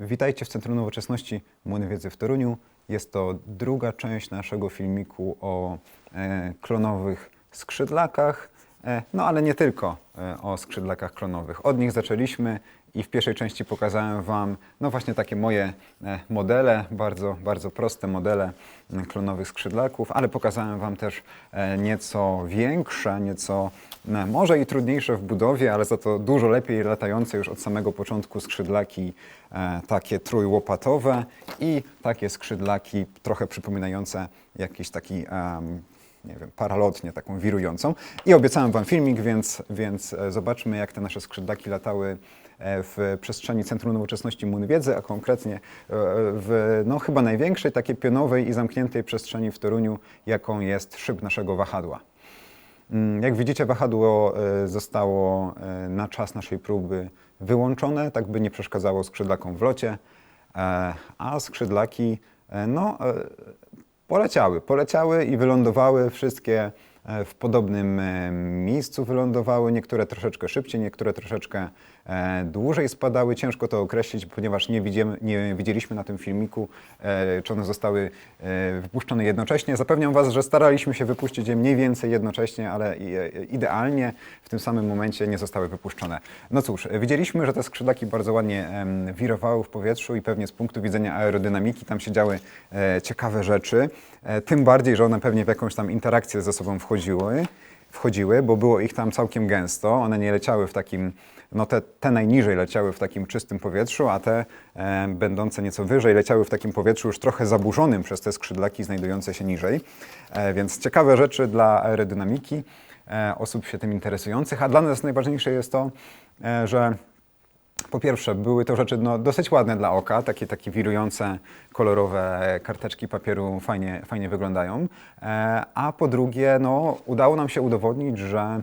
Witajcie w Centrum Nowoczesności Młyn Wiedzy w Toruniu. Jest to druga część naszego filmiku o e, klonowych skrzydlakach, e, no ale nie tylko e, o skrzydlakach klonowych. Od nich zaczęliśmy i w pierwszej części pokazałem Wam no właśnie takie moje e, modele, bardzo, bardzo proste modele m, klonowych skrzydlaków, ale pokazałem Wam też e, nieco większe, nieco może i trudniejsze w budowie, ale za to dużo lepiej latające już od samego początku skrzydlaki e, takie trójłopatowe i takie skrzydlaki trochę przypominające jakiś taki em, nie wiem, paralotnie, taką wirującą. I obiecałem Wam filmik, więc, więc e, zobaczmy, jak te nasze skrzydlaki latały e, w przestrzeni Centrum Nowoczesności Młyn Wiedzy, a konkretnie e, w no, chyba największej takiej pionowej i zamkniętej przestrzeni w Toruniu, jaką jest szyb naszego wahadła. Mm, Jak widzicie, wahadło zostało na czas naszej próby wyłączone, tak by nie przeszkadzało skrzydlakom w locie, a skrzydlaki no, poleciały, poleciały i wylądowały wszystkie e, w podobnym e, miejscu wylądowały, niektóre troszeczkę szybciej, niektóre troszeczkę dłużej spadały. Ciężko to określić, ponieważ nie, widzimy, nie widzieliśmy na tym filmiku, e, czy one zostały e, wypuszczone jednocześnie. Zapewniam Was, że staraliśmy się wypuścić je mniej więcej jednocześnie, ale e, idealnie w tym samym momencie nie zostały wypuszczone. No cóż, e, widzieliśmy, że te skrzydlaki bardzo ładnie wirowały w powietrzu i pewnie z punktu widzenia aerodynamiki tam się działy e, ciekawe rzeczy. E, tym bardziej, że one pewnie w jakąś tam interakcję ze sobą wchodziły, wchodziły, bo było ich tam całkiem gęsto. One nie leciały w takim, no te, te najniżej leciały w takim czystym powietrzu, a te e, będące nieco wyżej leciały w takim powietrzu już trochę zaburzonym przez te skrzydlaki znajdujące się niżej. E, więc ciekawe rzeczy dla aerodynamiki e, osób się tym interesujących, a dla nas najważniejsze jest to, e, że po pierwsze, były to rzeczy no, dosyć ładne dla oka, takie, takie wirujące, kolorowe karteczki papieru fajnie, fajnie wyglądają. E, a po drugie, no, udało nam się udowodnić, że,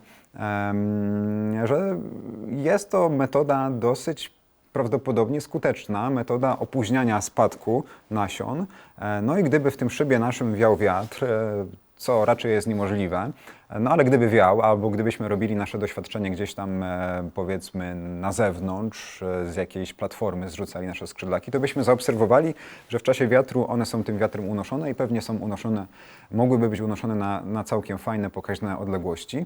że jest to metoda dosyć prawdopodobnie skuteczna, metoda opóźniania spadku nasion. E, no i gdyby w tym szybie naszym wiał wiatr, e, co raczej jest niemożliwe. No ale gdyby wiał, albo gdybyśmy robili nasze doświadczenie gdzieś tam e, powiedzmy na zewnątrz, e, z jakiejś platformy zrzucali nasze skrzydlaki, to byśmy zaobserwowali, że w czasie wiatru one są tym wiatrem unoszone i pewnie są unoszone, mogłyby być unoszone na, na całkiem fajne, pokaźne odległości.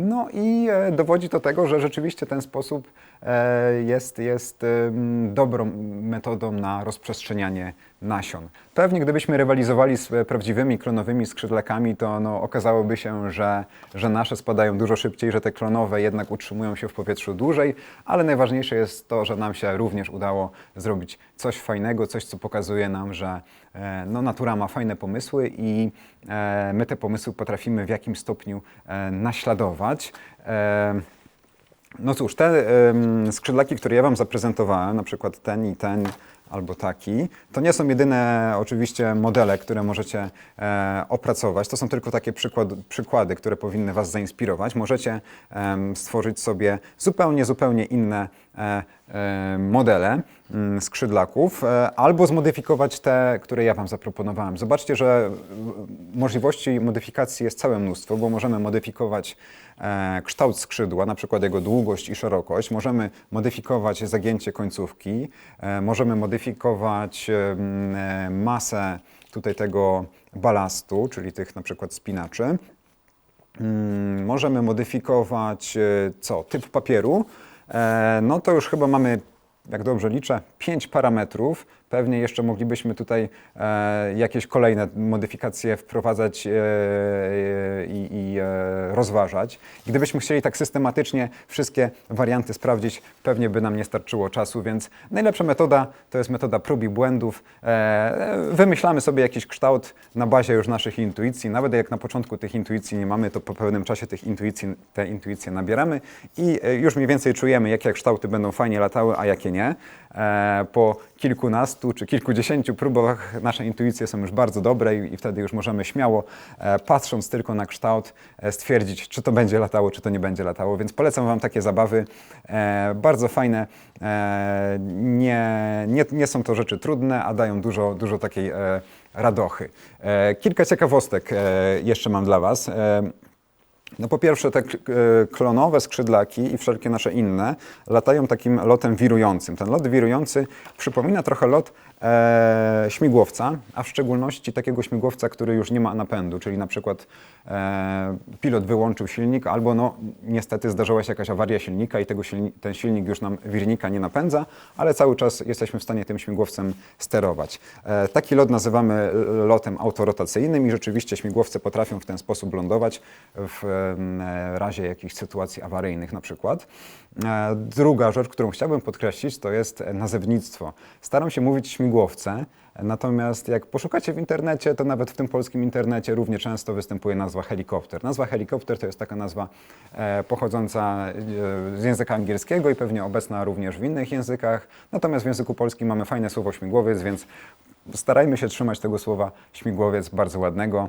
No i e, dowodzi to tego, że rzeczywiście ten sposób jest, jest dobrą metodą na rozprzestrzenianie nasion. Pewnie gdybyśmy rywalizowali z e, prawdziwymi klonowymi skrzydlakami, to no, okazałoby się, że, że nasze spadają dużo szybciej, że te klonowe jednak utrzymują się w powietrzu dłużej, ale najważniejsze jest to, że nam się również udało zrobić coś fajnego, coś co pokazuje nam, że e, no, natura ma fajne pomysły i e, my te pomysły potrafimy w jakimś stopniu e, naśladować. E, no cóż, te em, skrzydlaki, które ja Wam zaprezentowałem, na przykład ten i ten, albo taki, to nie są jedyne oczywiście modele, które możecie e, opracować. To są tylko takie przykład, przykłady, które powinny Was zainspirować. Możecie em, stworzyć sobie zupełnie, zupełnie inne e, e, modele mm, skrzydlaków, e, albo zmodyfikować te, które ja Wam zaproponowałem. Zobaczcie, że e, możliwości modyfikacji jest całe mnóstwo, bo możemy modyfikować e, kształt skrzydła, na przykład jego długość i szerokość. Możemy modyfikować zagięcie końcówki, e, możemy modyfikować e, e, masę tutaj tego balastu, czyli tych na przykład spinaczy. Mm, Możemy modyfikować e, co? Typ papieru. E, No to już chyba mamy, jak dobrze liczę, 5 parametrów. Pewnie jeszcze moglibyśmy tutaj e, jakieś kolejne modyfikacje wprowadzać e, e, i, rozważać. Gdybyśmy chcieli tak systematycznie wszystkie warianty sprawdzić, pewnie by nam nie starczyło czasu, więc najlepsza metoda to jest metoda prób i błędów. Wymyślamy sobie jakiś kształt na bazie już naszych intuicji. Nawet jak na początku tych intuicji nie mamy, to po pewnym czasie tych intuicji, te intuicje nabieramy i już mniej więcej czujemy, jakie kształty będą fajnie latały, a jakie nie. E, Po kilkunastu czy kilkudziesięciu próbach nasze intuicje są już bardzo dobre i, wtedy już możemy śmiało, e, patrząc tylko na kształt, e, stwierdzić, czy to będzie latało, czy to nie będzie latało. Więc polecam Wam takie zabawy. Bardzo fajne. Nie, nie, nie są to rzeczy trudne, a dają dużo, dużo takiej radochy. Kilka ciekawostek jeszcze mam dla Was. No po pierwsze te e, klonowe skrzydlaki i wszelkie nasze inne latają takim lotem wirującym. Ten lot wirujący przypomina trochę lot e, śmigłowca, a w szczególności takiego śmigłowca, który już nie ma napędu, czyli na przykład e, pilot wyłączył silnik albo no niestety zdarzyła się jakaś awaria silnika i tego silni- ten silnik już nam wirnika nie napędza, ale cały czas jesteśmy w stanie tym śmigłowcem sterować. E, taki lot nazywamy lotem autorotacyjnym i rzeczywiście śmigłowce potrafią w ten sposób lądować w e, razie jakichś sytuacji awaryjnych na przykład. E, Druga rzecz, którą chciałbym podkreślić, to jest nazewnictwo. Staram się mówić śmigłowce, natomiast jak poszukacie w internecie, to nawet w tym polskim internecie równie często występuje nazwa helikopter. Nazwa helikopter to jest taka nazwa e, pochodząca e, z języka angielskiego i pewnie obecna również w innych językach. Natomiast w języku polskim mamy fajne słowo śmigłowiec, więc starajmy się trzymać tego słowa śmigłowiec bardzo ładnego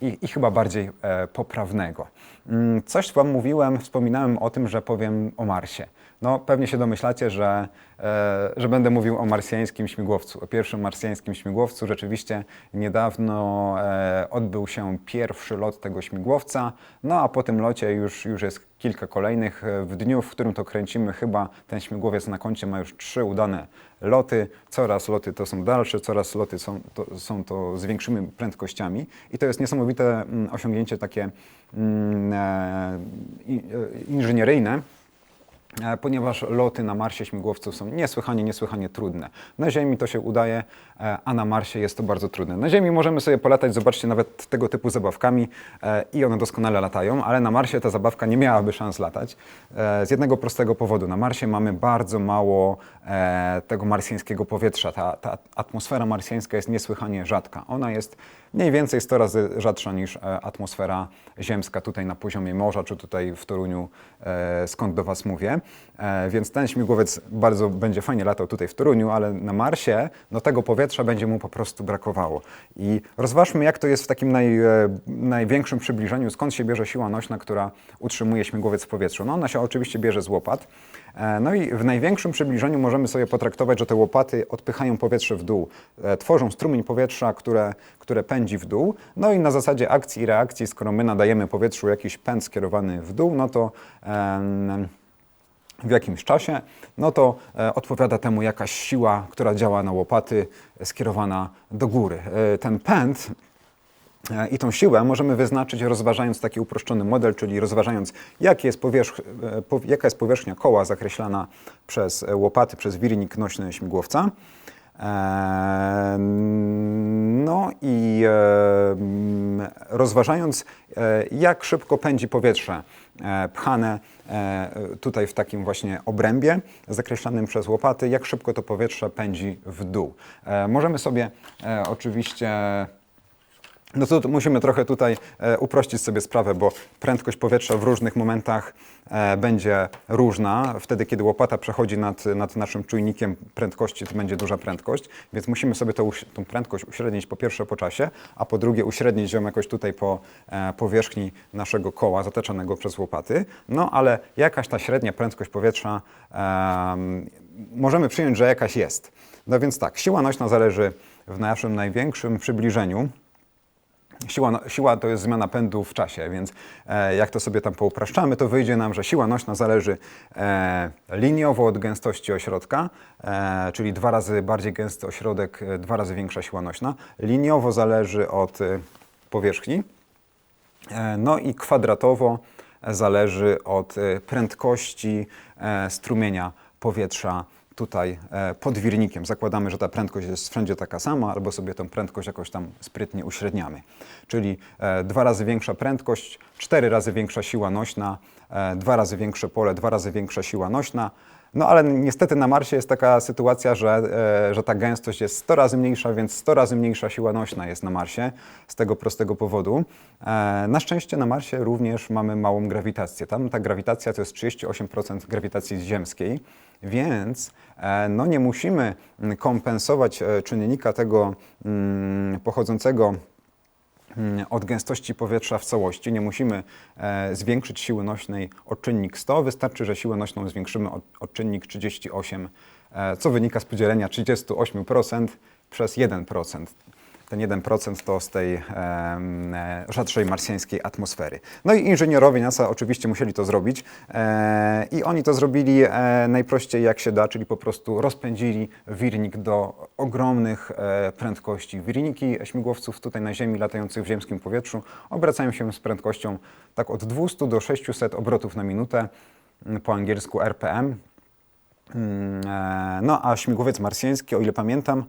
i, i chyba bardziej e, poprawnego. Mm, Coś Wam mówiłem, wspominałem o tym, że powiem o Marsie. No, pewnie się domyślacie, że, e, że będę mówił o marsjańskim śmigłowcu, o pierwszym marsjańskim śmigłowcu. Rzeczywiście niedawno e, odbył się pierwszy lot tego śmigłowca, no a po tym locie już, już jest kilka kolejnych. W dniu, w którym to kręcimy, chyba ten śmigłowiec na koncie ma już trzy udane loty. Coraz loty to są dalsze, coraz loty są to, są to z większymi prędkościami. I to jest niesamowite mm, osiągnięcie takie mm, e, inżynieryjne, ponieważ loty na Marsie śmigłowców są niesłychanie, niesłychanie trudne. Na Ziemi to się udaje, e, a na Marsie jest to bardzo trudne. Na Ziemi możemy sobie polatać, zobaczcie, nawet tego typu zabawkami e, i one doskonale latają, ale na Marsie ta zabawka nie miałaby szans latać e, z jednego prostego powodu. Na Marsie mamy bardzo mało e, tego marsjańskiego powietrza. Ta, ta atmosfera marsjańska jest niesłychanie rzadka. Ona jest mniej więcej 100 razy rzadsza niż e, atmosfera ziemska tutaj na poziomie morza, czy tutaj w Toruniu, e, skąd do Was mówię. E, Więc ten śmigłowiec bardzo będzie fajnie latał tutaj w Toruniu, ale na Marsie no tego powietrza będzie mu po prostu brakowało. I rozważmy, jak to jest w takim naj, e, największym przybliżeniu, skąd się bierze siła nośna, która utrzymuje śmigłowiec w powietrzu. No ona się oczywiście bierze z łopat. E, No i w największym przybliżeniu możemy sobie potraktować, że te łopaty odpychają powietrze w dół, tworzą strumień powietrza, które, które pędzi w dół. No i na zasadzie akcji i reakcji, skoro my nadajemy powietrzu jakiś pęd skierowany w dół, no to em, w jakimś czasie, no to e, odpowiada temu jakaś siła, która działa na łopaty, e, skierowana do góry. E, ten pęd I tą siłę możemy wyznaczyć rozważając taki uproszczony model, czyli rozważając jaki jest jaka jest powierzchnia koła zakreślana przez łopaty, przez wirnik nośny śmigłowca. No i rozważając jak szybko pędzi powietrze pchane e, tutaj w takim właśnie obrębie zakreślanym przez łopaty, jak szybko to powietrze pędzi w dół. E, Możemy sobie e, oczywiście no to musimy trochę tutaj e, uprościć sobie sprawę, bo prędkość powietrza w różnych momentach e, będzie różna. Wtedy, kiedy łopata przechodzi nad, nad naszym czujnikiem prędkości, to będzie duża prędkość, więc musimy sobie tą, tą prędkość uśrednić po pierwsze po czasie, a po drugie uśrednić ją jakoś tutaj po e, powierzchni naszego koła zataczanego przez łopaty. No ale jakaś ta średnia prędkość powietrza em, możemy przyjąć, że jakaś jest. No więc tak, siła nośna zależy w naszym największym przybliżeniu Siła, no- siła to jest zmiana pędu w czasie, więc e, jak to sobie tam poupraszczamy, to wyjdzie nam, że siła nośna zależy e, liniowo od gęstości ośrodka, e, czyli dwa razy bardziej gęsty ośrodek, e, dwa razy większa siła nośna. Liniowo zależy od e, powierzchni, E, No i kwadratowo zależy od e, prędkości e, strumienia powietrza tutaj e, pod wirnikiem. Zakładamy, że ta prędkość jest wszędzie taka sama, albo sobie tę prędkość jakoś tam sprytnie uśredniamy. Czyli e, dwa razy większa prędkość, cztery razy większa siła nośna, e, dwa razy większe pole, dwa razy większa siła nośna. No ale niestety na Marsie jest taka sytuacja, że, e, że ta gęstość jest 100 razy mniejsza, więc 100 razy mniejsza siła nośna jest na Marsie z tego prostego powodu. E, na szczęście na Marsie również mamy małą grawitację. Tam ta grawitacja to jest 38% grawitacji ziemskiej, więc e, no nie musimy kompensować czynnika tego mm, pochodzącego od gęstości powietrza w całości. Nie musimy e, zwiększyć siły nośnej o czynnik 100, wystarczy, że siłę nośną zwiększymy o, o czynnik 38, e, co wynika z podzielenia 38% przez 1%. Ten 1% to z tej e, rzadszej marsjańskiej atmosfery. No i inżynierowie NASA oczywiście musieli to zrobić e, i oni to zrobili e, najprościej jak się da, czyli po prostu rozpędzili wirnik do ogromnych e, prędkości. Wirniki śmigłowców tutaj na Ziemi latających w ziemskim powietrzu obracają się z prędkością tak od 200 do 600 obrotów na minutę, po angielsku RPM. Mm, e, No a śmigłowiec marsjański, o ile pamiętam,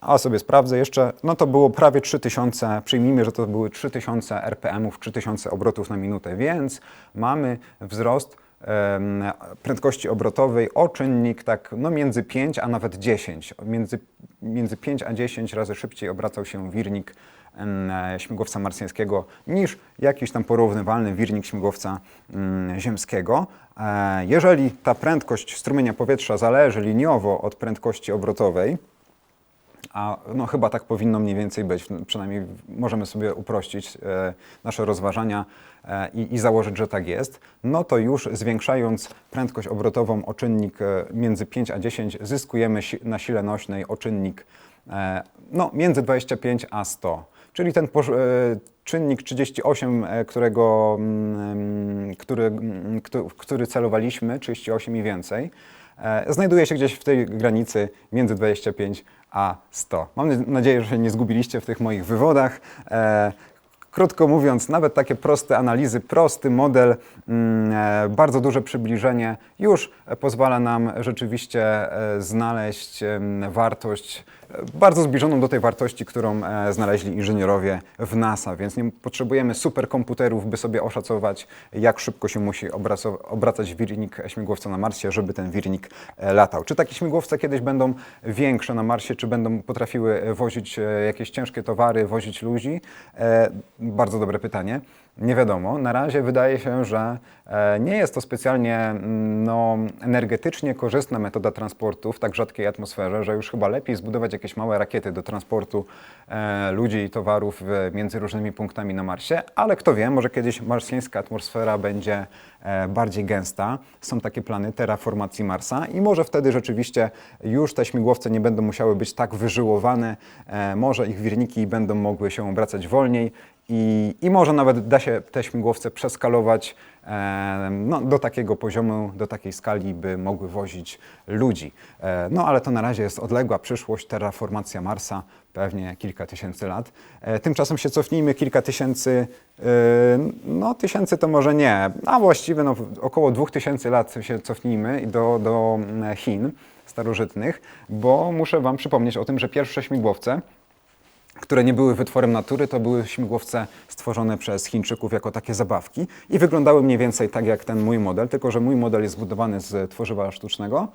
a sobie sprawdzę jeszcze, no to było prawie 3000, przyjmijmy, że to były 3000 RPM-ów, 3000 obrotów na minutę, więc mamy wzrost prędkości obrotowej o czynnik tak no między 5 a nawet 10. Między, między 5 a 10 razy szybciej obracał się wirnik śmigłowca marsjańskiego niż jakiś tam porównywalny wirnik śmigłowca mm, ziemskiego. E, Jeżeli ta prędkość strumienia powietrza zależy liniowo od prędkości obrotowej, a no, chyba tak powinno mniej więcej być, przynajmniej możemy sobie uprościć e, nasze rozważania e, i, i założyć, że tak jest, no to już zwiększając prędkość obrotową o czynnik e, między 5 a 10 zyskujemy na sile nośnej o czynnik no, między 25 a 100. Czyli ten czynnik 38, e, którego, mm, który, mm, któ- w który celowaliśmy, 38 i więcej, znajduje się gdzieś w tej granicy między 25 a 100. Mam nadzieję, że się nie zgubiliście w tych moich wywodach. E, Krótko mówiąc, nawet takie proste analizy, prosty model, mm, e, bardzo duże przybliżenie już e, pozwala nam rzeczywiście e, znaleźć wartość e, bardzo zbliżoną do tej wartości, którą e, znaleźli inżynierowie w NASA, więc nie potrzebujemy superkomputerów, by sobie oszacować, jak szybko się musi obracać wirnik śmigłowca na Marsie, żeby ten wirnik e, latał. Czy takie śmigłowce kiedyś będą większe na Marsie, czy będą potrafiły wozić e, jakieś ciężkie towary, wozić ludzi? Bardzo dobre pytanie. Nie wiadomo. Na razie wydaje się, że e, nie jest to specjalnie mm, no, energetycznie korzystna metoda transportu w tak rzadkiej atmosferze, że już chyba lepiej zbudować jakieś małe rakiety do transportu e, ludzi i towarów między różnymi punktami na Marsie, ale kto wie, może kiedyś marsjańska atmosfera będzie e, bardziej gęsta. Są takie plany terraformacji Marsa i może wtedy rzeczywiście już te śmigłowce nie będą musiały być tak wyżyłowane, może ich wirniki będą mogły się obracać wolniej i, I może nawet da się te śmigłowce przeskalować e, no, do takiego poziomu, do takiej skali, by mogły wozić ludzi. E, no ale to na razie jest odległa przyszłość, terraformacja Marsa, pewnie kilka tysięcy lat. E, tymczasem się cofnijmy kilka tysięcy, e, no tysięcy to może nie, a właściwie no, około dwóch tysięcy lat się cofnijmy do, do mm, Chin starożytnych, bo muszę Wam przypomnieć o tym, że pierwsze śmigłowce które nie były wytworem natury, to były śmigłowce stworzone przez Chińczyków jako takie zabawki i wyglądały mniej więcej tak jak ten mój model, tylko że mój model jest zbudowany z tworzywa sztucznego.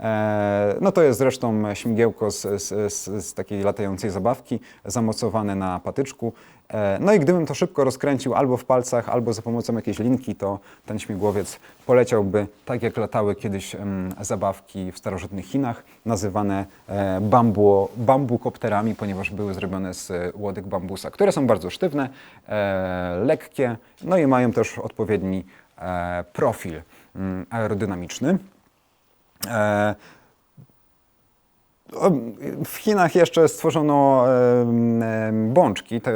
E, No to jest zresztą śmigiełko z, z, z, takiej latającej zabawki, zamocowane na patyczku. E, No i gdybym to szybko rozkręcił albo w palcach, albo za pomocą jakiejś linki, to ten śmigłowiec poleciałby tak jak latały kiedyś zabawki w starożytnych Chinach, nazywane e, bambu, bambukopterami, ponieważ były zrobione z łodyg bambusa, które są bardzo sztywne, lekkie, no i mają też odpowiedni profil mm, aerodynamiczny. uh, W Chinach jeszcze stworzono bączki. Te, e,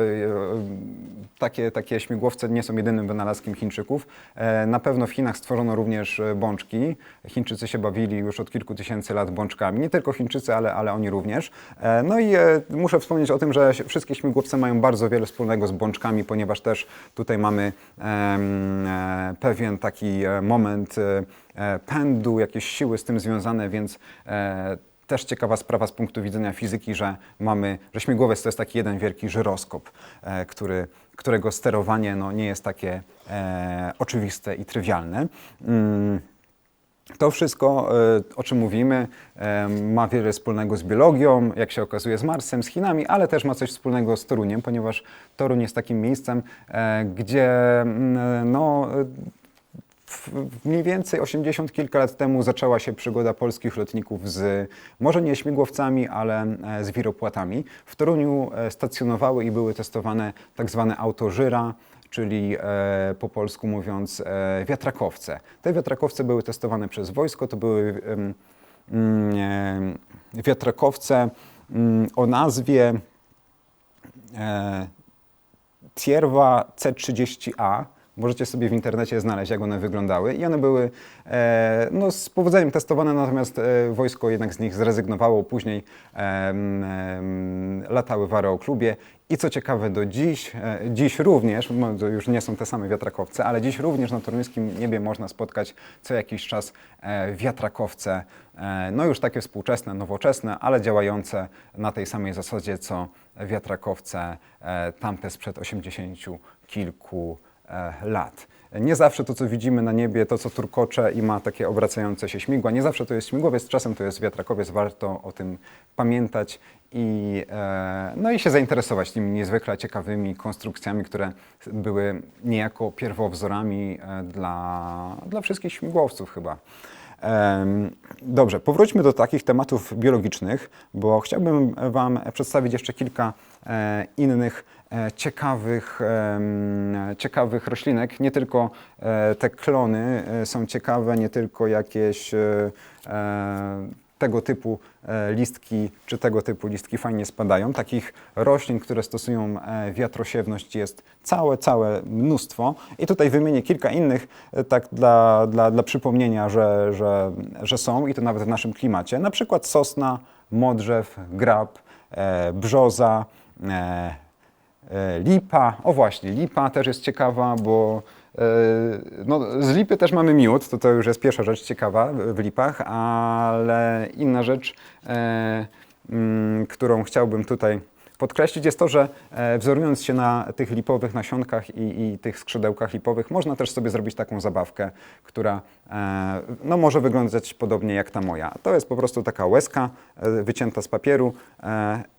takie, takie śmigłowce nie są jedynym wynalazkiem Chińczyków. E, Na pewno w Chinach stworzono również e, bączki. Chińczycy się bawili już od kilku tysięcy lat bączkami. Nie tylko Chińczycy, ale, ale oni również. No i muszę wspomnieć o tym, że wszystkie śmigłowce mają bardzo wiele wspólnego z bączkami, ponieważ też tutaj mamy pewien taki moment pędu, jakieś siły z tym związane, więc też ciekawa sprawa z punktu widzenia fizyki, że mamy, że śmigłowiec to jest taki jeden wielki żyroskop, e, który, którego sterowanie no, nie jest takie e, oczywiste i trywialne. Mm. To wszystko, e, o czym mówimy, e, ma wiele wspólnego z biologią, jak się okazuje z Marsem, z Chinami, ale też ma coś wspólnego z Toruniem, ponieważ Toruń jest takim miejscem, gdzie mm, no, w- mniej więcej 80 kilka lat temu zaczęła się przygoda polskich lotników z, może nie śmigłowcami, ale e, z wiropłatami. W Toruniu e, stacjonowały i były testowane tak zwane autożyra, czyli e, po polsku mówiąc e, wiatrakowce. Te wiatrakowce były testowane przez wojsko, to były mm, e, wiatrakowce mm, o nazwie e, Tierwa C30A. Możecie sobie w internecie znaleźć, jak one wyglądały. I one były e, no, z powodzeniem testowane, natomiast e, wojsko jednak z nich zrezygnowało. Później em, em, latały w aeroklubie. I co ciekawe, do dziś, e, dziś również, no, już nie są te same wiatrakowce, ale dziś również na toruńskim niebie można spotkać co jakiś czas e, wiatrakowce, e, no już takie współczesne, nowoczesne, ale działające na tej samej zasadzie co wiatrakowce e, tamte sprzed 80 kilku e, lat. Nie zawsze to, co widzimy na niebie, to, co turkocze i ma takie obracające się śmigła, nie zawsze to jest śmigłowiec, czasem to jest wiatrakowiec, warto o tym pamiętać i, e, no i się zainteresować tymi niezwykle ciekawymi konstrukcjami, które były niejako pierwowzorami e, dla, dla wszystkich śmigłowców chyba. Dobrze, powróćmy do takich tematów biologicznych, bo chciałbym Wam przedstawić jeszcze kilka e, innych e, ciekawych, em, ciekawych roślinek. Nie tylko e, te klony e, są ciekawe, nie tylko jakieś e, e, tego typu e, listki czy tego typu listki fajnie spadają. Takich roślin, które stosują e, wiatrosiewność jest całe, całe mnóstwo. I tutaj wymienię kilka innych, e, tak dla, dla, dla przypomnienia, że, że, że są i to nawet w naszym klimacie. Na przykład sosna, modrzew, grab, e, brzoza, e, e, lipa. O właśnie, lipa też jest ciekawa, bo e, no, z lipy też mamy miód, to to już jest pierwsza rzecz ciekawa w lipach, ale inna rzecz, e, mm, którą chciałbym tutaj podkreślić jest to, że e, wzorując się na tych lipowych nasionkach i, i tych skrzydełkach lipowych, można też sobie zrobić taką zabawkę, która e, no, może wyglądać podobnie jak ta moja. To jest po prostu taka łezka e, wycięta z papieru, e, e,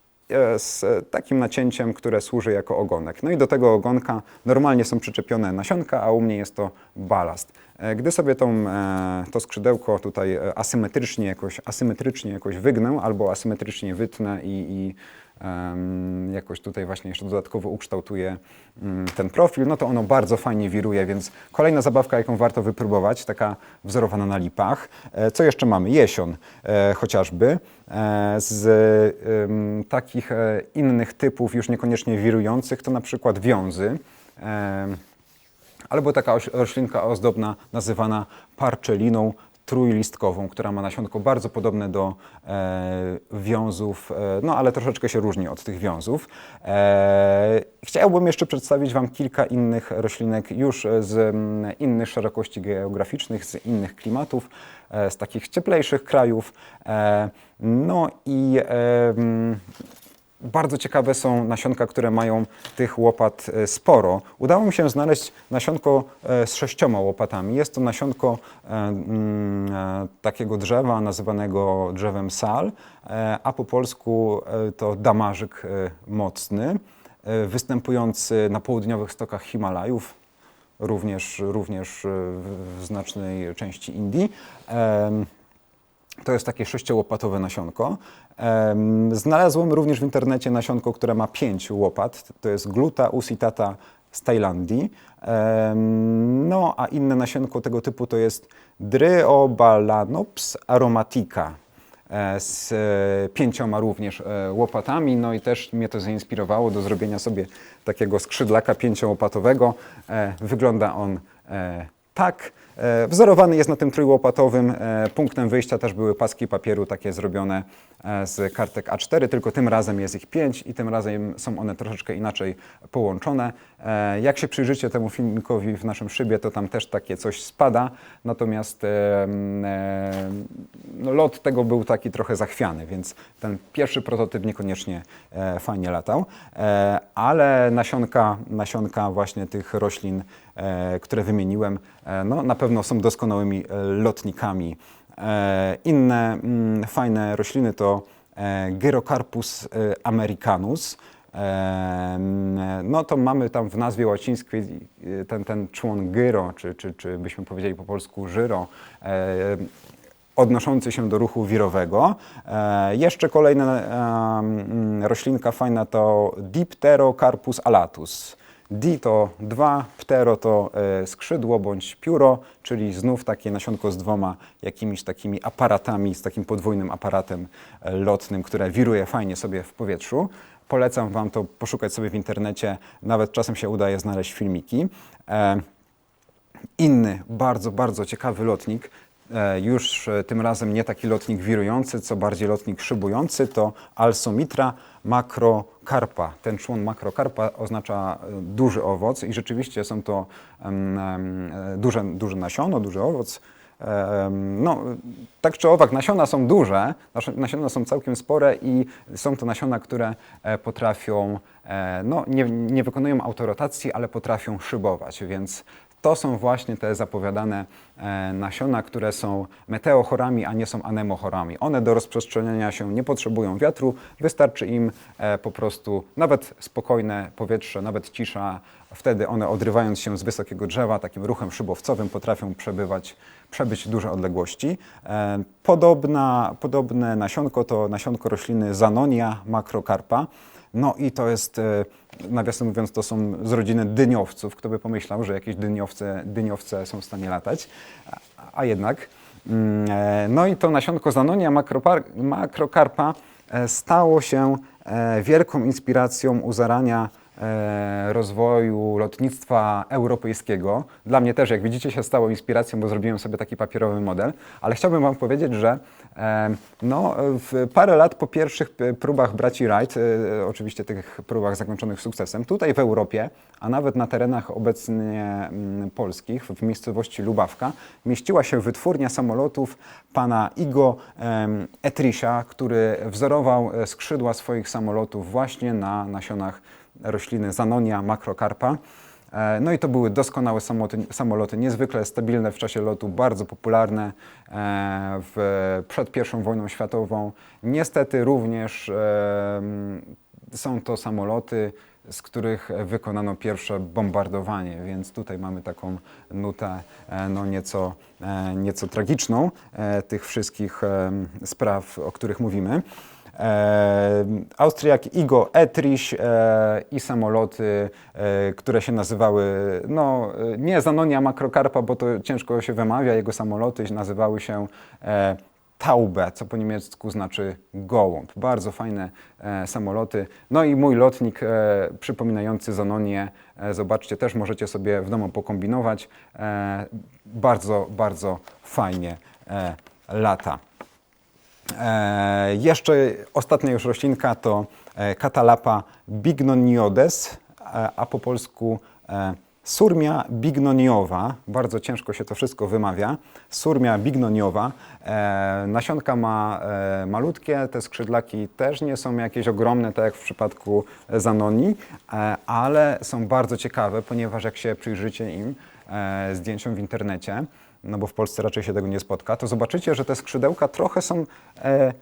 z takim nacięciem, które służy jako ogonek. No i do tego ogonka normalnie są przyczepione nasionka, a u mnie jest to balast. E, Gdy sobie tą, e, to skrzydełko tutaj e, asymetrycznie jakoś, asymetrycznie jakoś wygnę albo asymetrycznie wytnę i, i jakoś tutaj właśnie jeszcze dodatkowo ukształtuję mm, ten profil, no to ono bardzo fajnie wiruje, więc kolejna zabawka, jaką warto wypróbować, taka wzorowana na lipach. E, Co jeszcze mamy? Jesion e, chociażby. E, Z takich innych typów, już niekoniecznie wirujących, to na przykład wiązy. Albo taka oś- roślinka ozdobna nazywana parczeliną trójlistkową, która ma nasionko bardzo podobne do e, wiązów, e, no ale troszeczkę się różni od tych wiązów. E, chciałbym jeszcze przedstawić Wam kilka innych roślinek już z innych szerokości geograficznych, z innych klimatów, z takich cieplejszych krajów. No i bardzo ciekawe są nasionka, które mają tych łopat e, sporo. Udało mi się znaleźć nasionko e, z sześcioma łopatami. Jest to nasionko e, mm, takiego drzewa nazywanego drzewem sal, a po polsku to damarzyk mocny, występujący na południowych stokach Himalajów, również, również w znacznej części Indii. To jest takie sześciołopatowe nasionko. Em, Znalazłem również w internecie nasionko, które ma pięć łopat. To jest gluta usitata z Tajlandii. No, a inne nasionko tego typu to jest Dryobalanops aromatica e, z e, pięcioma również e, łopatami. No i też mnie to zainspirowało do zrobienia sobie takiego skrzydlaka pięciołopatowego. Wygląda on tak. E, Wzorowany jest na tym trójłopatowym. E, Punktem wyjścia też były paski papieru takie zrobione e, z kartek A4, tylko tym razem jest ich pięć i tym razem są one troszeczkę inaczej połączone. Jak się przyjrzycie temu filmikowi w naszym szybie, to tam też takie coś spada, natomiast no, lot tego był taki trochę zachwiany, więc ten pierwszy prototyp niekoniecznie fajnie latał, ale nasionka, nasionka właśnie tych roślin, które wymieniłem, no, na pewno są doskonałymi e, lotnikami. E, Inne mm, fajne rośliny to e, Gyrocarpus americanus. No to mamy tam w nazwie łacińskiej ten, ten człon gyro, czy, czy, czy byśmy powiedzieli po polsku żyro, odnoszący się do ruchu wirowego. Jeszcze kolejna roślinka fajna to Dipterocarpus alatus. Di to dwa, ptero to e, skrzydło bądź pióro, czyli znów takie nasionko z dwoma jakimiś takimi aparatami, z takim podwójnym aparatem e, lotnym, które wiruje fajnie sobie w powietrzu. polecam Wam to poszukać sobie w internecie, nawet czasem się udaje znaleźć filmiki. E, Inny, bardzo, bardzo ciekawy lotnik, już e, tym razem nie taki lotnik wirujący, co bardziej lotnik szybujący, to Alsomitra macrocarpa. Ten człon macrocarpa oznacza e, duży owoc i rzeczywiście są to e, duże, duże nasiono, duży owoc. No, tak czy owak, nasiona są duże, nasiona są całkiem spore i są to nasiona, które e, potrafią, e, no nie, nie wykonują autorotacji, ale potrafią szybować, więc to są właśnie te zapowiadane e, nasiona, które są meteochorami, a nie są anemochorami. One do rozprzestrzeniania się nie potrzebują wiatru, wystarczy im e, po prostu nawet spokojne powietrze, nawet cisza. Wtedy one odrywając się z wysokiego drzewa, takim ruchem szybowcowym potrafią przebywać, przebyć duże odległości. E, Podobna, podobne nasionko to nasionko rośliny Zanonia macrocarpa. No i to jest, e, nawiasem mówiąc, to są z rodziny dyniowców. Kto by pomyślał, że jakieś dyniowce, dyniowce są w stanie latać, a, jednak. Mm, e, No i to nasionko Zanonia macrocarpa e, stało się wielką inspiracją u zarania rozwoju lotnictwa europejskiego. Dla mnie też, jak widzicie, się stało inspiracją, bo zrobiłem sobie taki papierowy model, ale chciałbym Wam powiedzieć, że e, no, w parę lat po pierwszych p- próbach braci Wright, e, oczywiście tych próbach zakończonych sukcesem, tutaj w Europie, a nawet na terenach obecnie mm, polskich, w miejscowości Lubawka, mieściła się wytwórnia samolotów pana Igo Etrisia, który wzorował e, skrzydła swoich samolotów właśnie na nasionach rośliny Zanonia macrocarpa. E, No i to były doskonałe samoloty, samoloty, niezwykle stabilne w czasie lotu, bardzo popularne e, w, przed I wojną światową. Niestety również e, są to samoloty, z których wykonano pierwsze bombardowanie, więc tutaj mamy taką nutę no nieco, nieco tragiczną tych wszystkich spraw, o których mówimy. E, Austriak Igo Etriś e, i samoloty, e, które się nazywały, no nie Zanonia Macrocarpa, bo to ciężko się wymawia, jego samoloty nazywały się Taube, co po niemiecku znaczy gołąb. Bardzo fajne e, samoloty. No i mój lotnik e, przypominający Zanonię, e, zobaczcie, też możecie sobie w domu pokombinować. E, bardzo, bardzo fajnie e, lata. E, jeszcze ostatnia już roślinka to e, Catalapa bignoniodes, e, a po polsku surmia bignoniowa. Bardzo ciężko się to wszystko wymawia. Surmia bignoniowa. Nasionka ma malutkie, te skrzydlaki też nie są jakieś ogromne, tak jak w przypadku zanoni, ale są bardzo ciekawe, ponieważ jak się przyjrzycie im zdjęciom w internecie, no bo w Polsce raczej się tego nie spotka, to zobaczycie, że te skrzydełka trochę są e,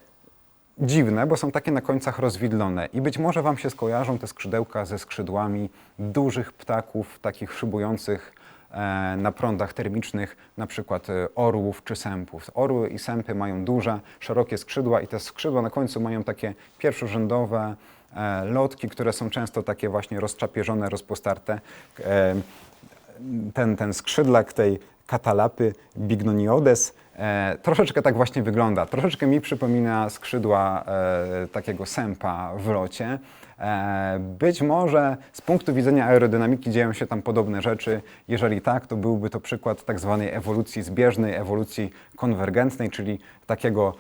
dziwne, bo są takie na końcach rozwidlone i być może Wam się skojarzą te skrzydełka ze skrzydłami dużych ptaków, takich szybujących e, na prądach termicznych, na przykład e, orłów czy sępów. Orły i sępy mają duże, szerokie skrzydła i te skrzydła na końcu mają takie pierwszorzędowe e, lotki, które są często takie właśnie rozczapieżone, rozpostarte. Ten, ten skrzydlak tej katalapy bignoniodes e, troszeczkę tak właśnie wygląda. Troszeczkę mi przypomina skrzydła e, takiego sępa w locie. E, być może z punktu widzenia aerodynamiki dzieją się tam podobne rzeczy. Jeżeli tak, to byłby to przykład tak zwanej ewolucji zbieżnej, ewolucji konwergentnej, czyli takiego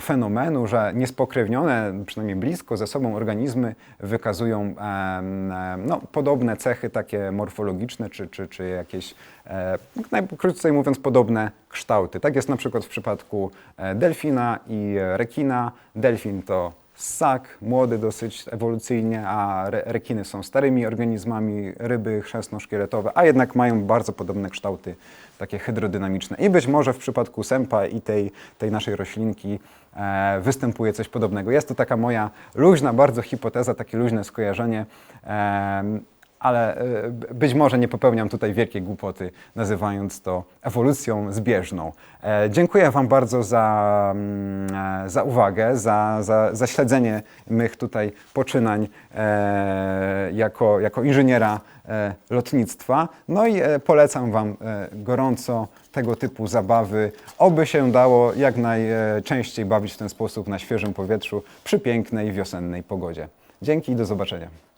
fenomenu, że niespokrewnione, przynajmniej blisko ze sobą organizmy wykazują no, podobne cechy takie morfologiczne, czy, czy, czy jakieś, e, najkrócej mówiąc, podobne kształty. Tak jest na przykład w przypadku e, delfina i rekina. Delfin to ssak, młody dosyć ewolucyjnie, a re, rekiny są starymi organizmami, ryby chrzęsno-szkieletowe, a jednak mają bardzo podobne kształty, takie hydrodynamiczne. I być może w przypadku sępa i tej, tej naszej roślinki e, występuje coś podobnego. Jest to taka moja luźna bardzo hipoteza, takie luźne skojarzenie. em, ale e, być może nie popełniam tutaj wielkiej głupoty, nazywając to ewolucją zbieżną. E, Dziękuję Wam bardzo za, mm, e, za uwagę, za, za, za śledzenie mych tutaj poczynań jako, jako inżyniera lotnictwa. No i polecam Wam gorąco tego typu zabawy, oby się dało jak najczęściej bawić w ten sposób na świeżym powietrzu przy pięknej wiosennej pogodzie. Dzięki i do zobaczenia.